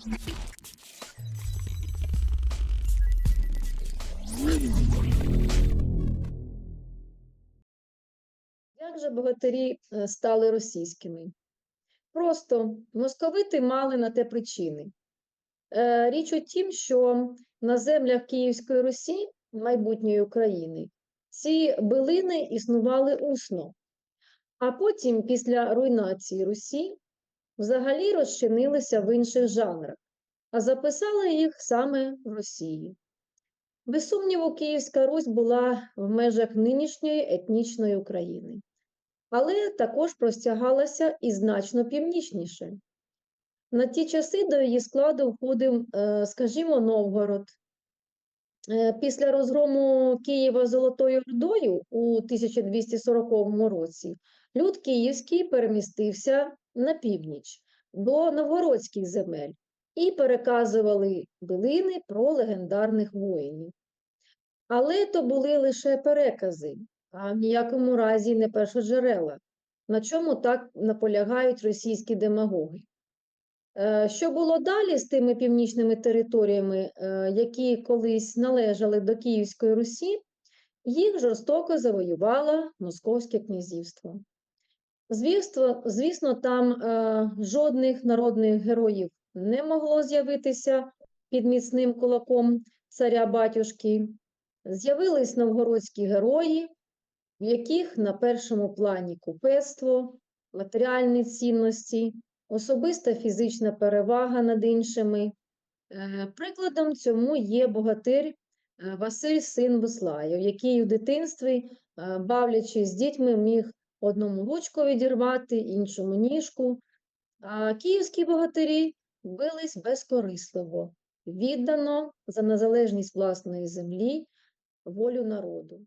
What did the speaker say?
Як же богатирі е, стали російськими? Просто московити мали на те причини. Е, Річ у тім, що на землях Київської Русі, майбутньої України, ці билини існували усно, а потім, після руйнації Русі, взагалі розчинилися в інших жанрах, а записали їх саме в Росії. Без сумніву, Київська Русь була в межах нинішньої етнічної України, але також простягалася і значно північніше. На ті часи до її складу входив, е, скажімо, Новгород. Е, Після розгрому Києва Золотою Ордою у 1240 році люд київський перемістився на північ до новгородських земель і переказували билини про легендарних воїнів. Але то були лише перекази, а в ніякому разі не першоджерела, на чому так наполягають російські демагоги. Е, Що було далі з тими північними територіями, е, які колись належали до Київської Русі, їх жорстоко завоювало Московське князівство. Звісно, звісно, там е, жодних народних героїв не могло з'явитися під міцним кулаком царя батюшки. З'явились новгородські герої, в яких на першому плані купецтво, матеріальні цінності, особиста фізична перевага над іншими. Е, Прикладом цьому є богатир е, Василь син Буслаєв, який у дитинстві, е, бавлячись з дітьми, міг одному ручку відірвати, іншому ніжку. А київські богатирі бились безкорисливо, віддано за незалежність власної землі, волю народу.